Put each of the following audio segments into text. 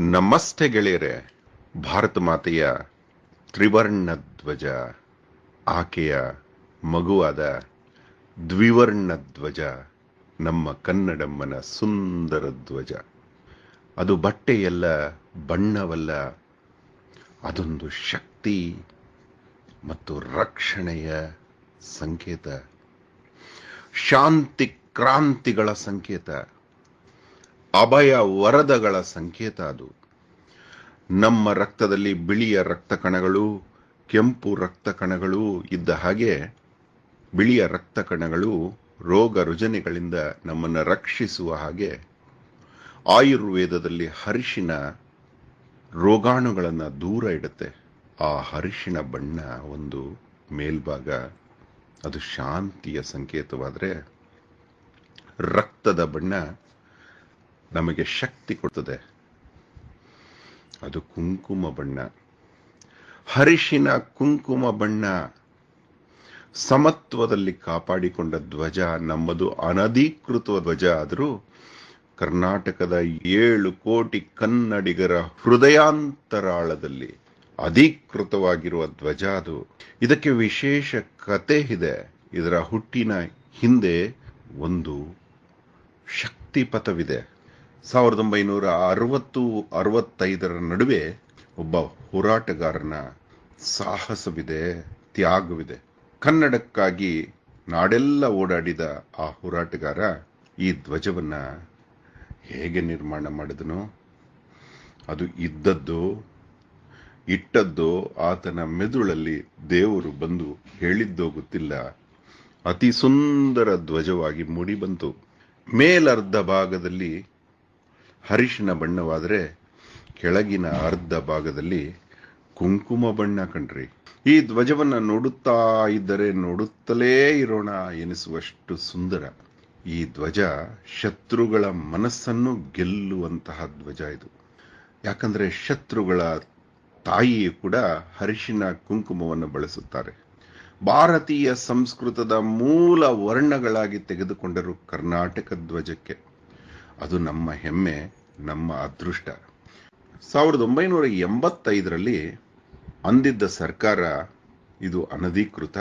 ನಮಸ್ತೆ ಗೆಳೆಯರೆ, ಭಾರತ ಮಾತೆಯ ತ್ರಿವರ್ಣ ಧ್ವಜ ಆಕೆಯ ಮಗುವಾದ ದ್ವಿವರ್ಣ ಧ್ವಜ ನಮ್ಮ ಕನ್ನಡಮ್ಮನ ಸುಂದರ ಧ್ವಜ. ಅದು ಬಟ್ಟೆಯಲ್ಲ, ಬಣ್ಣವಲ್ಲ, ಅದೊಂದು ಶಕ್ತಿ ಮತ್ತು ರಕ್ಷಣೆಯ ಸಂಕೇತ. ಶಾಂತಿ ಕ್ರಾಂತಿಗಳ ಸಂಕೇತ. ಅಭಯ ವರದಗಳ ಸಂಕೇತ ಅದು. ನಮ್ಮ ರಕ್ತದಲ್ಲಿ ಬಿಳಿಯ ರಕ್ತ ಕಣಗಳು, ಕೆಂಪು ರಕ್ತ ಕಣಗಳು ಇದ್ದ ಹಾಗೆ ಬಿಳಿಯ ರಕ್ತ ಕಣಗಳು ರೋಗ ರುಜನೆಗಳಿಂದ ನಮ್ಮನ್ನು ರಕ್ಷಿಸುವ ಹಾಗೆ ಆಯುರ್ವೇದದಲ್ಲಿ ಹರಿಶಿನ ರೋಗಾಣುಗಳನ್ನು ದೂರ ಇಡುತ್ತೆ. ಆ ಹರಿಶಿನ ಬಣ್ಣ ಒಂದು ಮೇಲ್ಭಾಗ, ಅದು ಶಾಂತಿಯ ಸಂಕೇತವಾದರೆ ರಕ್ತದ ಬಣ್ಣ ನಮಗೆ ಶಕ್ತಿ ಕೊಡ್ತದೆ. ಅದು ಕುಂಕುಮ ಬಣ್ಣ. ಹರಿಶಿನ ಕುಂಕುಮ ಬಣ್ಣ. ಸಮತ್ವದಲ್ಲಿ ಕಾಪಾಡಿಕೊಂಡ ಧ್ವಜ, ನಮ್ಮದು ಅನಧಿಕೃತ ಧ್ವಜ ಆದರೂ ಕರ್ನಾಟಕದ ಏಳು ಕೋಟಿ ಕನ್ನಡಿಗರ ಹೃದಯಾಂತರಾಳದಲ್ಲಿ ಅಧಿಕೃತವಾಗಿರುವ ಧ್ವಜ ಅದು. ಇದಕ್ಕೆ ವಿಶೇಷ ಕತೆ ಇದೆ. ಇದರ ಹುಟ್ಟಿನ ಹಿಂದೆ ಒಂದು ಶಕ್ತಿಪಥವಿದೆ. ಸಾವಿರದ ಒಂಬೈನೂರ ಅರವತ್ತು, ಅರವತ್ತೈದರ ನಡುವೆ ಒಬ್ಬ ಹೋರಾಟಗಾರನ ಸಾಹಸವಿದೆ, ತ್ಯಾಗವಿದೆ. ಕನ್ನಡಕ್ಕಾಗಿ ನಾಡೆಲ್ಲ ಓಡಾಡಿದ ಆ ಹೋರಾಟಗಾರ ಈ ಧ್ವಜವನ್ನ ಹೇಗೆ ನಿರ್ಮಾಣ ಮಾಡಿದನು? ಅದು ಇದ್ದದ್ದು, ಇಟ್ಟದ್ದು ಆತನ ಮೆದುಳಲ್ಲಿ ದೇವರು ಬಂದು ಹೇಳಿದ್ದೋ ಗೊತ್ತಿಲ್ಲ. ಅತಿ ಸುಂದರ ಧ್ವಜವಾಗಿ ಮೂಡಿ ಬಂತು. ಮೇಲರ್ಧ ಭಾಗದಲ್ಲಿ ಹರಿಶಿನ ಬಣ್ಣವಾದರೆ ಕೆಳಗಿನ ಅರ್ಧ ಭಾಗದಲ್ಲಿ ಕುಂಕುಮ ಬಣ್ಣ ಕಣ್ರಿ. ಈ ಧ್ವಜವನ್ನು ನೋಡುತ್ತಾ ಇದ್ದರೆ ನೋಡುತ್ತಲೇ ಇರೋಣ ಎನಿಸುವಷ್ಟು ಸುಂದರ. ಈ ಧ್ವಜ ಶತ್ರುಗಳ ಮನಸ್ಸನ್ನು ಗೆಲ್ಲುವಂತಹ ಧ್ವಜ ಇದು. ಯಾಕಂದ್ರೆ ಶತ್ರುಗಳ ತಾಯಿಯು ಕೂಡ ಹರಿಶಿನ ಕುಂಕುಮವನ್ನು ಬಳಸುತ್ತಾರೆ. ಭಾರತೀಯ ಸಂಸ್ಕೃತದ ಮೂಲ ವರ್ಣಗಳಾಗಿ ತೆಗೆದುಕೊಂಡರು ಕರ್ನಾಟಕ ಧ್ವಜಕ್ಕೆ. ಅದು ನಮ್ಮ ಹೆಮ್ಮೆ, ನಮ್ಮ ಅದೃಷ್ಟ. ಸಾವಿರದ ಒಂಬೈನೂರ ಎಂಬತ್ತೈದರಲ್ಲಿ ಅಂದಿದ್ದ ಸರ್ಕಾರ ಇದು ಅನಧಿಕೃತ.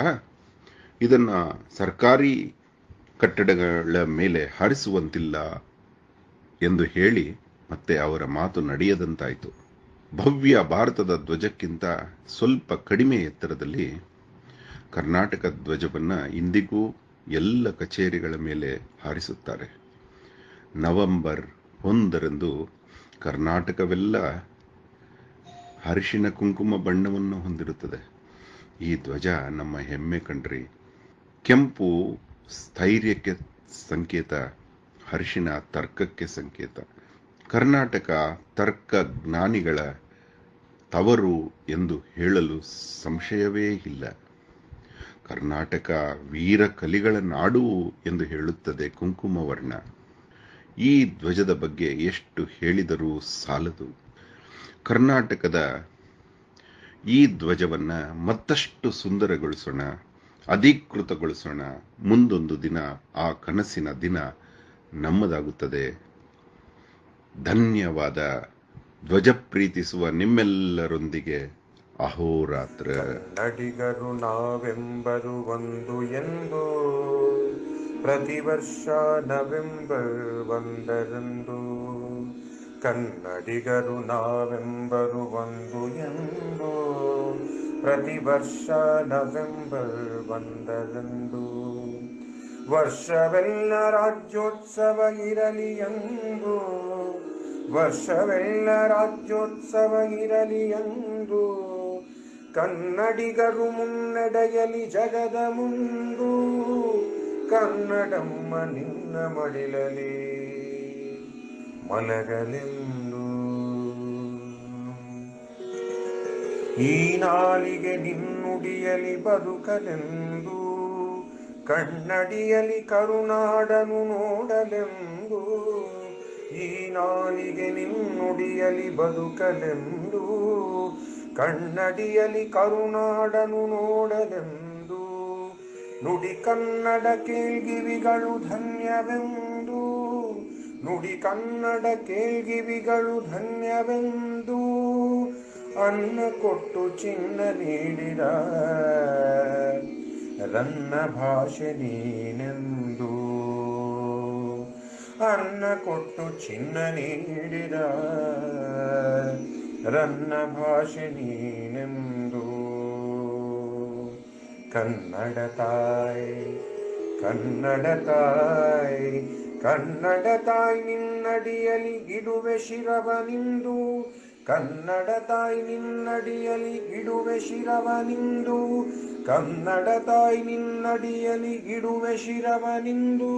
ಇದನ್ನು ಸರ್ಕಾರಿ ಕಟ್ಟಡಗಳ ಮೇಲೆ ಹಾರಿಸುವಂತಿಲ್ಲ ಎಂದು ಹೇಳಿ ಮತ್ತೆ ಅವರ ಮಾತು ನಡೆಯದಂತಾಯಿತು. ಭವ್ಯ ಭಾರತದ ಧ್ವಜಕ್ಕಿಂತ ಸ್ವಲ್ಪ ಕಡಿಮೆ ಎತ್ತರದಲ್ಲಿ ಕರ್ನಾಟಕ ಧ್ವಜವನ್ನು ಇಂದಿಗೂ ಎಲ್ಲ ಕಚೇರಿಗಳ ಮೇಲೆ ಹಾರಿಸುತ್ತಾರೆ. ನವೆಂಬರ್ ಒಂದರಂದು ಕರ್ನಾಟಕವೆಲ್ಲ ಹರಿಶಿನ ಕುಂಕುಮ ಬಣ್ಣವನ್ನು ಹೊಂದಿರುತ್ತದೆ. ಈ ಧ್ವಜ ನಮ್ಮ ಹೆಮ್ಮೆ ಕಣ್ರಿ ಕೆಂಪು ಸ್ಥೈರ್ಯಕ್ಕೆ ಸಂಕೇತ ಹರಿಶಿನ ತರ್ಕಕ್ಕೆ ಸಂಕೇತ. ಕರ್ನಾಟಕ ತರ್ಕ ಜ್ಞಾನಿಗಳ ತವರು ಎಂದು ಹೇಳಲು ಸಂಶಯವೇ ಇಲ್ಲ. ಕರ್ನಾಟಕ ವೀರ ಕಲಿಗಳ ನಾಡು ಎಂದು ಹೇಳುತ್ತದೆ ಕುಂಕುಮವರ್ಣ. ಈ ಧ್ವಜದ ಬಗ್ಗೆ ಎಷ್ಟು ಹೇಳಿದರೂ ಸಾಲದು. ಕರ್ನಾಟಕದ ಈ ಧ್ವಜವನ್ನ ಮತ್ತಷ್ಟು ಸುಂದರಗೊಳಿಸೋಣ, ಅಧಿಕೃತಗೊಳಿಸೋಣ. ಮುಂದೊಂದು ದಿನ, ಆ ಕನಸಿನ ದಿನ ನಮ್ಮದಾಗುತ್ತದೆ. ಧನ್ಯವಾದ. ಧ್ವಜ ಪ್ರೀತಿಸುವ ನಿಮ್ಮೆಲ್ಲರೊಂದಿಗೆ ಅಹೋರಾತ್ರ. ನಡಿಗರು ನಾವೆಂಬರು ಒಂದು ಎಂದು ಪ್ರತಿ ವರ್ಷ ನವೆಂಬರ್ ಒಂದರಂದು ಕನ್ನಡಿಗರು ನಾವೆಂಬರು ಒಂದು ಎಂದು ಪ್ರತಿ ವರ್ಷ ನವೆಂಬರ್ ಒಂದರಂದು ವರ್ಷವೆಲ್ಲ ರಾಜ್ಯೋತ್ಸವ ಇರಲಿ ಎಂದು, ವರ್ಷವೆಲ್ಲ ರಾಜ್ಯೋತ್ಸವ ಇರಲಿ ಎಂದು ಕನ್ನಡಿಗರು ಮುನ್ನಡೆಯಲಿ ಜಗದ ಮುಂದು ಕನ್ನಡಮ್ಮ ನಿನ್ನ ಮಡಿಲಲಿ ಮಲಗಲೆಂದು. ಈ ನಾಲಿಗೆ ನಿನ್ನುಡಿಯಲಿ ಬದುಕಲೆಂದು, ಕನ್ನಡಿಯಲಿ ಕರುನಾಡನು ನೋಡಲೆಂದು. ಈ ನಾಲಿಗೆ ನಿನ್ನುಡಿಯಲಿ ಬದುಕಲೆಂದು, ಕನ್ನಡಿಯಲಿ ಕರುನಾಡನು ನೋಡಲೆಂದು. ನುಡಿ ಕನ್ನಡ ಕೇಳ್ಗಿವಿಗಳು ಧನ್ಯವೆಂದು. ನುಡಿ ಕನ್ನಡ ಕೇಳ್ಗಿವಿಗಳು ಧನ್ಯವೆಂದು. ಅನ್ನ ಕೊಟ್ಟು ಚಿನ್ನ ನೀಡಿದ ರನ್ನ ಭಾಷೆ ನೀನೆಂದು. ಅನ್ನ ಕೊಟ್ಟು ಚಿನ್ನ ನೀಡಿದ ರನ್ನ ಭಾಷೆ ನೀನೆಂದು. ಕನ್ನಡ ತಾಯಿ ಕನ್ನಡ ತಾಯಿ ಕನ್ನಡ ತಾಯಿ ನಿನ್ನಡಿಯಲಿ ಇಡುವೆ ಶಿರವನಿಂದು ಕನ್ನಡ ತಾಯಿ ನಿನ್ನಡಿಯಲಿ ಇಡುವೆ ಶಿರವನಿಂದು ಕನ್ನಡ ತಾಯಿ ನಿನ್ನಡಿಯಲಿ ಇಡುವೆ ಶಿರವನಿಂದು